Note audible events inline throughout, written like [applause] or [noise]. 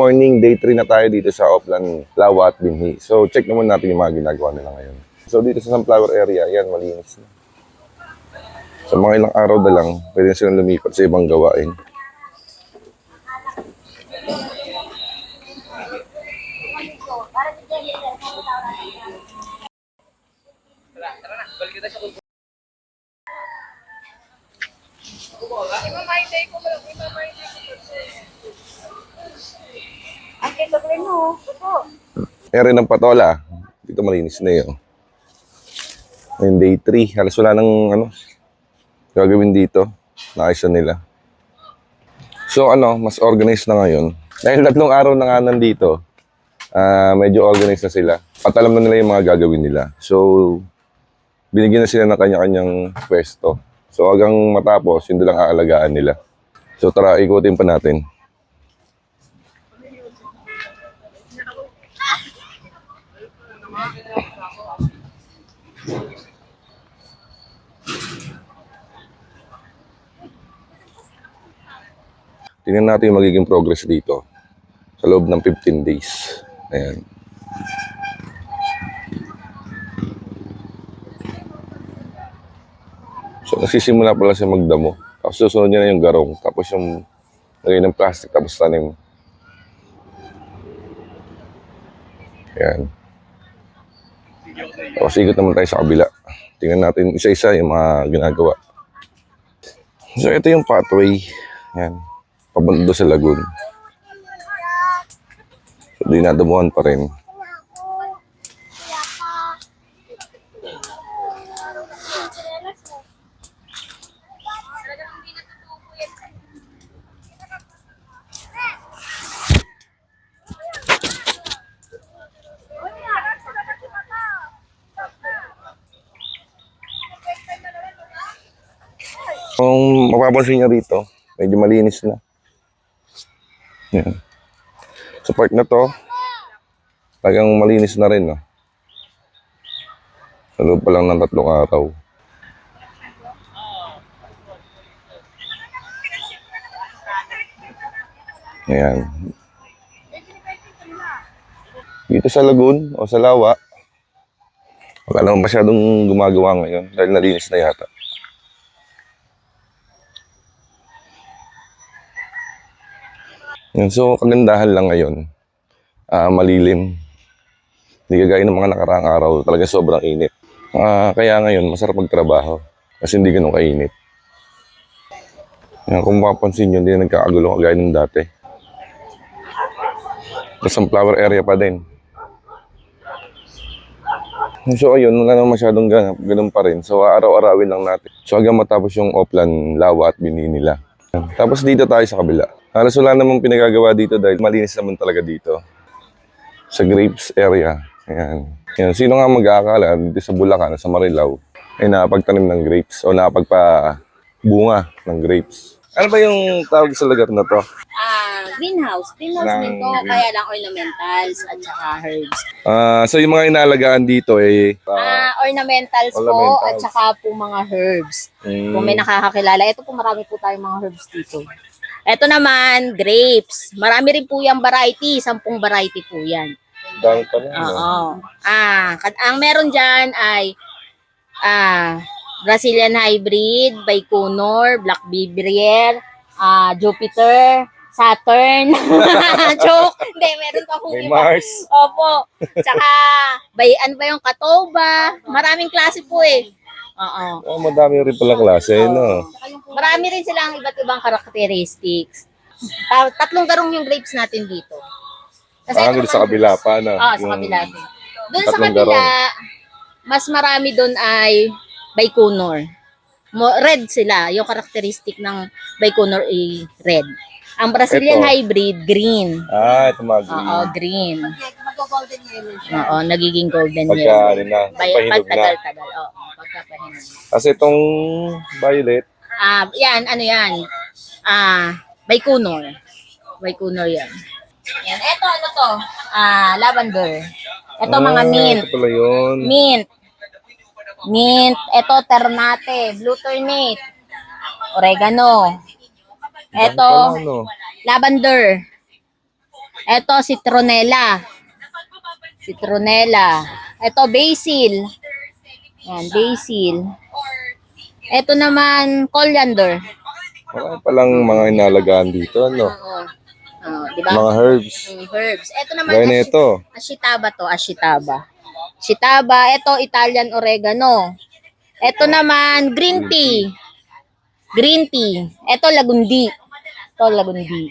Morning, day 3 na tayo dito sa Oplan, Lawa at Binhi. So check naman natin yung mga ginagawa nila ngayon. So dito sa sunflower area, yan, malinis na. Sa mga ilang araw na lang, pwede na silang lumipat sa ibang gawain. Ang mo. Opo. Area ng patola, dito malinis na yun. Ngayon day 3, halos wala nang ano, gagawin dito. Naayos na nila. So ano, mas organized na ngayon. Dahil tatlong araw na nga nandito, ah medyo organized na sila. At alam na nila yung mga gagawin nila. So, binigyan na sila ng kanya-kanyang pwesto. So hanggang matapos, yun lang aalagaan nila. So tara, ikutin pa natin. Tingnan natin yung magiging progress dito sa loob ng 15 days. Ayan. So, nagsisimula pala siya magdamo. Tapos susunod niya na yung garong. Tapos yung lagay ng plastic. Tapos tanim. Ayan. Tapos ikot naman tayo sa kabila. Tingnan natin isa-isa yung mga ginagawa. So, ito yung pathway. Ayan. Papunta doon sa lagoon. So, dinadamuhan pa rin. Kung mapapansin niyo rito, medyo malinis na. Yan. Sa part na to, talagang malinis na rin. No? Sa loob pa lang ng tatlong araw. Ayan. Dito sa lagoon o sa lawa, wala naman masyadong gumagawa ngayon dahil nalinis na yata. Yan, so, kagandahan lang ngayon. Ah, malilim. Hindi kagaya ng mga nakaraang araw, talaga sobrang init. Ah, kaya ngayon, masarap magtrabaho. Kasi hindi ganun kainit. Yan, kung mapapansin nyo, hindi na nagkakagulo kagaya ng dati. Tapos ang flower area pa din. So ayun, wala naman masyadong ganap, ganun pa rin. So araw-arawin lang natin. So hanggang matapos yung Oplan, Lawa at Bini nila. Tapos dito tayo sa kabila. Halos wala namang pinagagawa dito dahil malinis naman talaga dito. Sa grapes area. Ayan. Ayan. Sino nga mag-aakala dito sa Bulacan, sa Marilao, ay nakapagtanim ng grapes o nakapagpa-bunga ng grapes. Ano ba yung tawag sa lugar na to? Ah, greenhouse. Greenhouse Ng din to. green- Kaya lang ornamentals at saka herbs. Ah, so yung mga inalagaan dito eh, Ah, ornamentals, po ornamentals. at saka po mga herbs. mm, Kung may nakakakilala, ito po marami po tayong mga herbs dito. Ito naman, grapes. Marami rin po yung variety. Sampung variety po yan. dami pa rin? Oo. Ah, ang meron dyan ay ah, Brazilian Hybrid, Baikonur, Black Bibrier, ah, Jupiter, Saturn. [laughs] Joke. Hindi, meron pa pong May iba. Mars. Opo. Tsaka, bay, ano ba yung Katoba? Maraming klase po eh. Oo. Oh, madami rin pala klase, no? Marami rin silang iba't ibang characteristics. Ta- tatlong garong yung grapes natin dito. Parang ito doon sa naman- kabila pa, no? Oo, sa Yung- kabila din. Doon sa tatlong kabila, mas marami doon ay Baikonur. Mo, red sila. Yung characteristic ng Baikonur ay red. Ang Brazilian Ito. hybrid, green. Ah, ito mga green. Oo, green. Oo, nagiging golden Pagka, yellow. ano na, Bay- pahinog na. Pagtagal-tagal. Oo. Kasi itong violet, Ah, yan, ano yan? Ah, Baikonur. Baikonur yan. Yan, eto ano to? Ah, lavender. Ito mga ah, mint. Ito pala yun. Mint. Mint. Ito, ternate. Blue ternate. Oregano. Ito, no? lavender. Ito, citronella. Citronella. Ito, basil. Yan, basil. Ito naman, coriander. Marami palang mga inalagaan dito, ano? Oo. Oo, di ba? Mga herbs. Mm, herbs. Ito naman, Gaya ashi- ito. ashitaba to, ashitaba. Ashitaba, ito, Italian oregano. Ito naman, green tea. Green tea. Ito, lagundi. Ito, lagundi.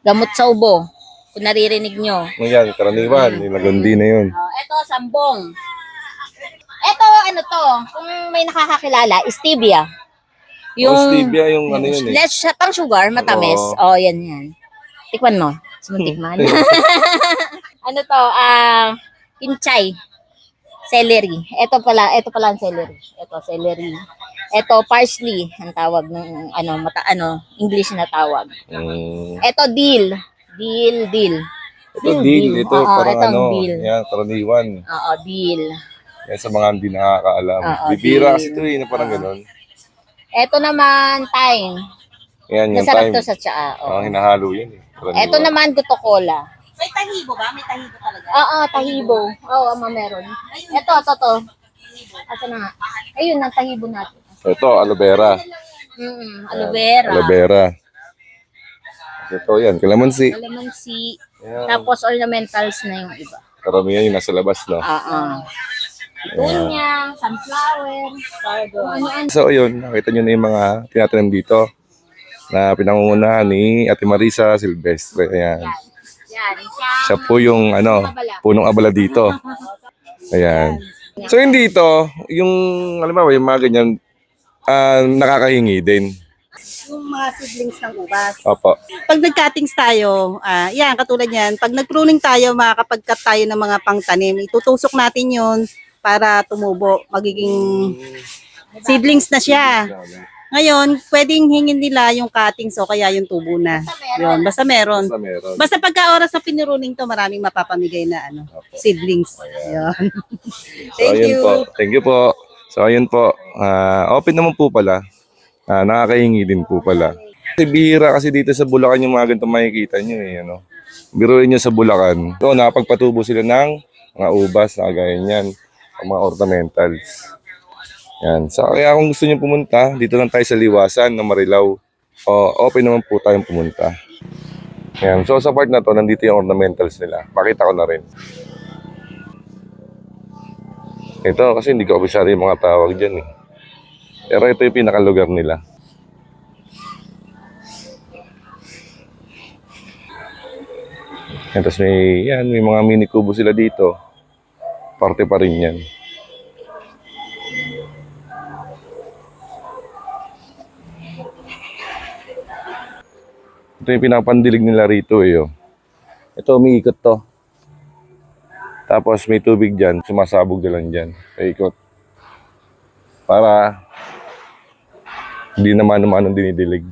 Gamot sa ubo. Kung naririnig nyo. Ano yan, karaniwan. Yung lagundi na yun. Oh, ito, sambong. Ito, ano to, kung may nakakakilala, stevia. Yung, oh, stevia, yung ano yun eh. Less siya, pang sugar, matamis. Oo. Oh, yan, yan. Tikman mo. Sumuntikman. [laughs] ano to, ah, kinchay. Celery. Ito pala, ito pala ang celery. Ito, celery. Ito, parsley, ang tawag ng, ano, mata, ano, English na tawag. Mm. Ito, dill. Dill, dill. Ito, deal. Ito, Oo, parang ito ang ano. dill. Yan, karaniwan. Oo, dill. Yan sa mga hindi nakakaalam. Oo, Bibira kasi ito eh, na parang ganun. Ito naman, thyme. Yan, yung Masarap time. to sa tsaa. Ah, oo. hinahalo yan eh. Ito naman, guto cola. May tahibo ba? May tahibo talaga? Oo, tahibo. Oo, ama meron. Ito, ito, to. Asa na nga? Ayun, ang tahibo natin. Ito, aloe vera. Mm, aloe vera. Aloe vera. Ito yan, kalamansi. Calamansi. Tapos ornamentals na yung iba. Karamihan yung nasa labas, no? Oo. Tunya, sunflower, cardo. So, yun, nakita nyo na yung mga tinatanim dito na pinangungunahan ni Ate Marisa Silvestre. Ayan. Yan, siya. Po yung ano, punong abala dito. [laughs] Ayan. So, hindi ito, yung, alam mo, yung mga ganyan, ah, nakakahingi din. Yung mga seedlings ng ubas. Opo. Pag nag-cuttings tayo, ah, yan, katulad yan, pag nag-pruning tayo, makakapag-cut tayo ng mga pangtanim, itutusok natin yun para tumubo. Magiging seedlings na siya. Ngayon, pwedeng hingin nila yung cuttings o kaya yung tubo na. Yun, basta meron. Basta meron. Basta pagka oras sa piniruning to, maraming mapapamigay na ano, seedlings. Yun. [laughs] So, Thank ayun you. po. Thank you po. So, ayun po. Ah, open naman po pala. Ah, nakakahingi din po pala. Kasi bihira kasi dito sa Bulacan yung mga ganito makikita nyo eh. Ano? Biruin nyo sa Bulacan. So, nakapagpatubo sila ng mga ubas na gaya niyan. Ang mga ornamentals. Yan. So, kaya kung gusto nyo pumunta, dito lang tayo sa Liwasan ng Marilao. O, open naman po tayong pumunta. Yan. So, sa part na to, nandito yung ornamentals nila. Pakita ko na rin. Ito kasi hindi ko kabisado yung mga tawag dyan eh. Pero ito yung pinakalugar nila. Yan, tapos may, yan, may mga mini kubo sila dito. Parte pa rin yan. Ito yung pinapandilig nila rito eh. Oh. Ito, umiikot to. Tapos may tubig dyan, sumasabog na lang dyan. Paikot. Para hindi naman naman ang dinidilig.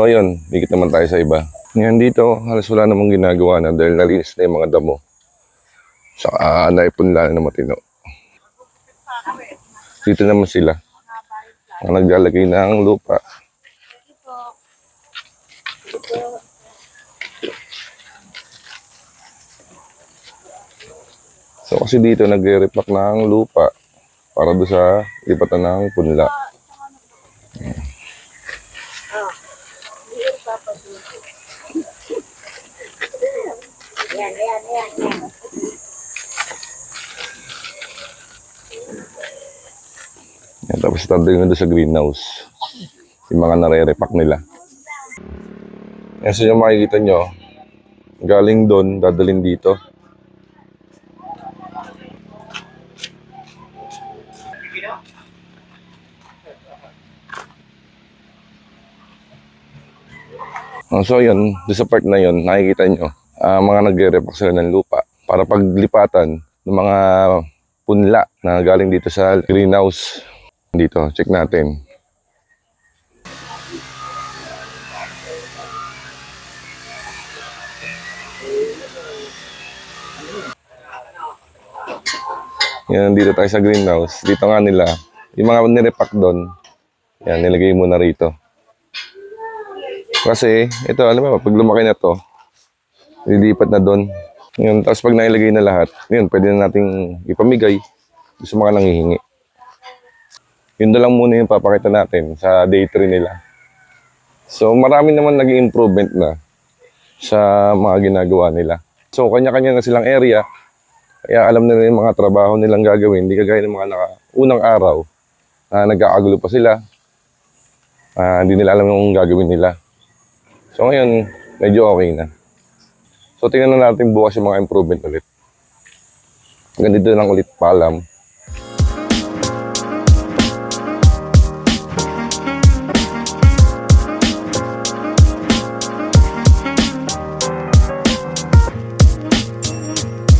So ayun, dikit naman tayo sa iba. Ngayon dito, halos wala namang ginagawa na dahil nalinis na yung mga damo. Saka naipunla na matino. Dito naman sila. Ang naglalagay ng lupa. So kasi dito nagre-repack ng lupa para doon sa lipatan ng punla. Tapos tatanggalin na doon sa greenhouse. Yung mga nare-repack nila. Yan so yung makikita nyo, galing doon, dadalhin dito. So yun, sa part na yun, nakikita nyo, ah, mga nagre-repack sila ng lupa para paglipatan ng mga punla na galing dito sa greenhouse. Dito, check natin. Yan, dito tayo sa greenhouse. Dito nga nila, yung mga nirepack doon, yan, nilagay muna rito. Kasi, ito, alam mo, pag lumaki na to, lilipat na doon. Yun, tapos pag nailagay na lahat, yun, pwede na nating ipamigay sa mga nangihingi. Yun na lang muna yung papakita natin sa day 3 nila. So, marami naman naging improvement na sa mga ginagawa nila. So, kanya-kanya na silang area. Kaya alam nila yung mga trabaho nilang gagawin. Hindi kagaya ng mga naka, unang araw na nagkakagulo pa sila. Ah, hindi nila alam yung gagawin nila. So ngayon, medyo okay na. So tingnan na natin bukas yung mga improvement ulit. Hanggang dito lang ulit paalam.